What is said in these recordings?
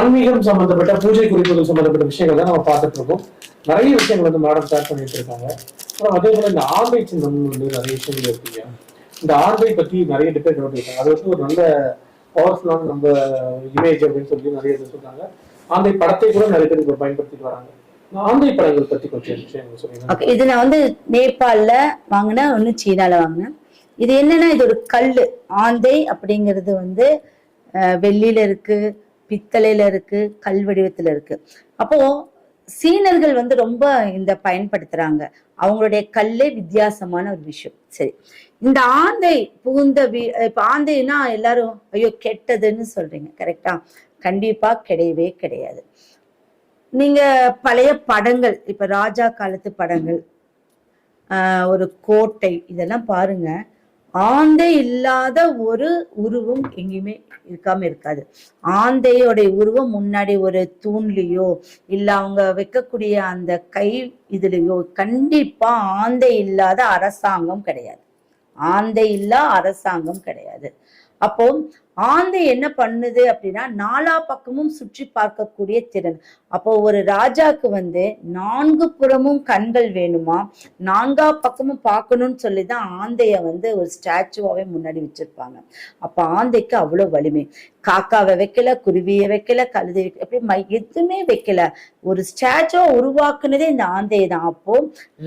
ஆன்மீகம் சம்பந்தப்பட்ட பூஜை குறிப்புகள் சம்பந்தப்பட்ட விஷயங்கள் தான் நம்ம பார்த்துட்டு இருக்கோம். நிறைய விஷயங்கள் வந்து மேடம் ஷேர் பண்ணிட்டு இருக்காங்க. அப்புறம் அதே போல இந்த ஆர்வை சின்னம் வந்து நிறைய விஷயங்கள் இருக்குங்க இந்த ஆர்வை பத்தி நிறைய டிபேட் பண்ணிருக்காங்க அது வந்து ஒரு நல்ல பவர்ஃபுல்லான நம்ம இமேஜ் அப்படின்னு சொல்லி நிறைய பேர் சொல்றாங்க. ஆந்தை படத்தை கூட நிறைய பேர் இப்போ பயன்படுத்திட்டு வராங்க. ஆந்தை படங்கள் பத்தி கொஞ்சம் விஷயங்கள் சொல்லுங்க. இது நான் வந்து நேபாளில் வாங்கினேன் ஒன்று சீனால வாங்கினேன். இது என்னன்னா இது ஒரு கல் ஆந்தை அப்படிங்கிறது வந்து வெள்ளியில இருக்கு பித்தளையில இருக்கு கல் வடிவத்துல இருக்கு. அப்போ சீனர்கள் வந்து ரொம்ப இந்த பயன்படுத்துறாங்க. அவங்களுடைய கல்லே வித்தியாசமான ஒரு விஷயம். சரி. இந்த ஆந்தை புகுந்த வீ இப்ப ஆந்தைன்னா எல்லாரும் ஐயோ கெட்டதுன்னு சொல்றீங்க. கரெக்டா கண்டிப்பா கிடையவே கிடையாது. நீங்க பழைய படங்கள் இப்ப ராஜா காலத்து படங்கள் ஒரு கோட்டை இதெல்லாம் பாருங்க. ஆந்தை இல்லாத ஒரு உருவம் எங்கேயுமே இருக்காம இருக்காது. ஆந்தையோடைய உருவம் முன்னாடி ஒரு தூண்லையோ இல்ல அவங்க வைக்கக்கூடிய அந்த கை இதுலயோ கண்டிப்பா ஆந்தை இல்லாத அரசாங்கம் கிடையாது. ஆந்தை இல்லா அரசாங்கம் கிடையாது. அப்போ ஆந்தை என்ன பண்ணுது அப்படின்னா நாலா பக்கமும் சுற்றி பார்க்கக்கூடிய திறன். அப்போ ஒரு ராஜாக்கு வந்து நான்கு புறமும் கண்கள் வேணுமா? நான்கா பக்கமும் பார்க்கணும்னு சொல்லி தான் ஆந்தைய வந்து ஒரு ஸ்டாச்சுவாவே முன்னாடி வச்சிருப்பாங்க. அப்ப ஆந்தைக்கு அவ்வளவு வலிமை. காக்காவை வைக்கல குருவியை வைக்கல கழுதை வைக்கல அப்படி மை எதுவுமே வைக்கல. ஒரு ஸ்டாச்சுவா உருவாக்குனதே இந்த ஆந்தையை தான் அப்போ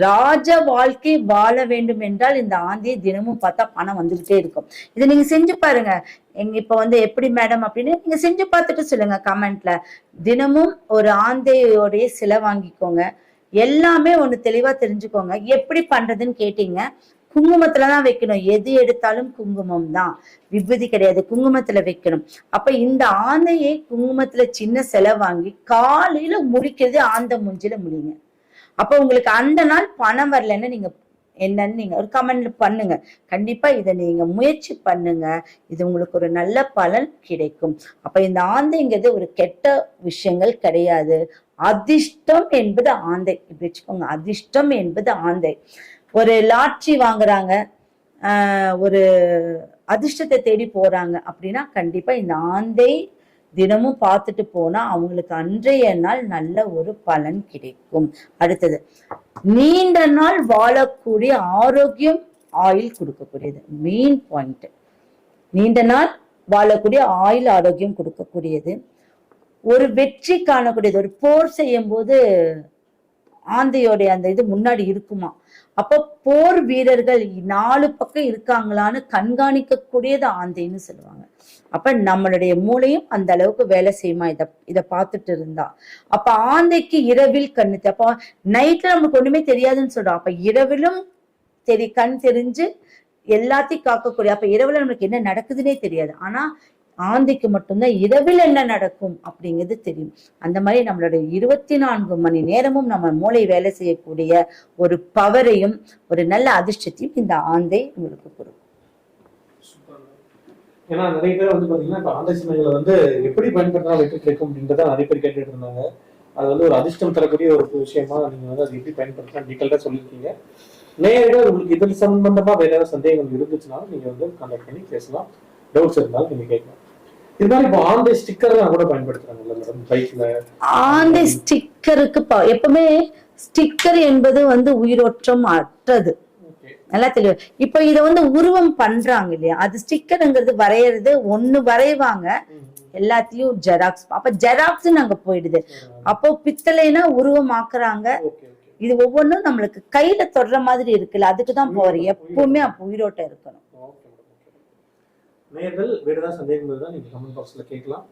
ராஜ வாழ்க்கை வாழ வேண்டும் என்றால் இந்த ஆந்தையை தினமும் பார்த்தா பணம் வந்துகிட்டே இருக்கும். இதை நீங்க செஞ்சு பாருங்க. எங்க இப்ப வந்து எப்படி மேடம் அப்படின்னு நீங்க செஞ்சு பார்த்துட்டு சொல்லுங்க கமெண்ட்ல தினமும் ஒரு ஆந்தையோடைய சிலை வாங்கிக்கோங்க. எல்லாமே ஒண்ணு தெளிவா தெரிஞ்சுக்கோங்க. எப்படி பண்றதுன்னு கேட்டீங்க. குங்குமத்துல தான் வைக்கணும். எது எடுத்தாலும் குங்குமம் தான். விபூதி கிடையாது. குங்குமத்துல வைக்கணும். அப்ப இந்த ஆந்தையை குங்குமத்துல சின்ன சிலை வாங்கி காலையில முடிக்கிறது ஆந்த மூஞ்சில முடியுங்க. அப்ப உங்களுக்கு அந்த நாள் பணம் வரலன்னு நீங்க என்னன்னு நீங்க ஒரு கமெண்ட் பண்ணுங்க. கண்டிப்பா இதை நீங்க முயற்சி பண்ணுங்க. இது உங்களுக்கு ஒரு நல்ல பலன் கிடைக்கும். அப்ப இந்த ஆந்தைங்கிறது ஒரு கெட்ட விஷயங்கள் கிடையாது. அதிர்ஷ்டம் என்பது ஆந்தை. இப்படி வச்சுக்கோங்க. அதிர்ஷ்டம் என்பது ஆந்தை. ஒரு லாட்ரி வாங்குறாங்க. ஆஹ் ஒரு அதிர்ஷ்டத்தை தேடி போறாங்க அப்படின்னா கண்டிப்பா இந்த ஆந்தை தினமும் பார்த்துட்டு போனா அவங்களுக்கு அன்றைய நாள் நல்ல ஒரு பலன் கிடைக்கும். அடுத்தது நீண்ட நாள் வாழக்கூடிய ஆரோக்கியம் ஆயில் கொடுக்கக்கூடியது. மெயின் பாயிண்ட் நீண்ட நாள் வாழக்கூடிய ஆயில் ஆரோக்கியம் கொடுக்கக்கூடியது. ஒரு வெற்றி காணக்கூடியது. ஒரு போர் செய்யும் போது ஆந்தையோடைய அந்த இது முன்னாடி இருக்குமா? அப்ப போர் வீரர்கள் நாலு பக்கம் இருக்காங்களான்னு கண்காணிக்கக்கூடியது ஆந்தைன்னு சொல்லுவாங்க. அப்ப நம்மளுடைய மூளையும் அந்த அளவுக்கு வேலை செய்யுமா? இத இத பார்த்துட்டு இருந்தா. அப்ப ஆந்தைக்கு இரவில் கண்ணு அப்ப நைட்ல நமக்கு ஒண்ணுமே தெரியாதுன்னு சொல்றோம். அப்ப இரவிலும் தெரி கண் தெரிஞ்சு எல்லாத்தையும் காக்கக்கூடிய அப்ப இரவுல நம்மளுக்கு என்ன நடக்குதுன்னே தெரியாது. ஆனா ஆந்திக்கு மட்டும்தான் இரவில் என்ன நடக்கும் அப்படிங்கிறது தெரியும். அந்த மாதிரி நம்மளுடைய இருபத்தி நான்கு மணி நேரமும் நம்ம மூளை வேலை செய்யக்கூடிய ஒரு பவரையும் ஒரு நல்ல அதிர்ஷ்டத்தையும் இந்த ஆந்தை உங்களுக்கு கொடுக்கும். ஏன்னா நிறைய பேர் வந்து பாத்தீங்கன்னா இப்ப ஆந்தை சின்னங்களை வந்து எப்படி பயன்படுத்தினா வெற்றி கிடைக்கும் அப்படின்றத நிறைய பேர் கேட்டுட்டு இருந்தாங்க. அது வந்து ஒரு அதிர்ஷ்டம் தரக்கூடிய ஒரு விஷயமா நீங்க வந்து அதை எப்படி பயன்படுத்தலாம் டீட்டெயிலா சொல்லியிருக்கீங்க. நேரடியாக உங்களுக்கு இதில் சம்பந்தமா வேற ஏதாவது சந்தேகங்கள் இருந்துச்சுனாலும் நீங்க வந்து கான்டாக்ட் பண்ணி பேசலாம். டவுட்ஸ் இருந்தாலும் நீங்க கேட்கலாம். இது மாதிரி இப்போ ஆந்தை ஸ்டிக்கர்லாம் கூட பயன்படுத்துறாங்கல்ல மேடம் பைக்ல ஆந்தை ஸ்டிக்கருக்கு ப- எப்பவுமே ஸ்டிக்கர் என்பது வந்து உயிரோற்றம் அற்றது. நல்லா தெரியும் இப்ப இத வந்து உருவம் பண்றாங்க இல்லையா? அது ஸ்டிக்கருங்கிறது வரையறது ஒண்ணு வரைவாங்க. எல்லாத்தையும் ஜெராக்ஸ் அப்ப ஜெராக்ஸ் அங்க போயிடுது. அப்போ பித்தளைனா உருவமாக்குறாங்க. ஓகே ஓகே இது ஒவ்வொன்றும் நம்மளுக்கு கையில தொடுற மாதிரி இருக்குல்ல அதுக்கு தான் போற. எப்பவுமே அப்ப உயிரோட்டம் இருக்கணும். நேர்கள் வேறு ஏதாவது சந்தேகங்கள் தான் நீங்கள் கமெண்ட் பாக்ஸில் கேட்கலாம்.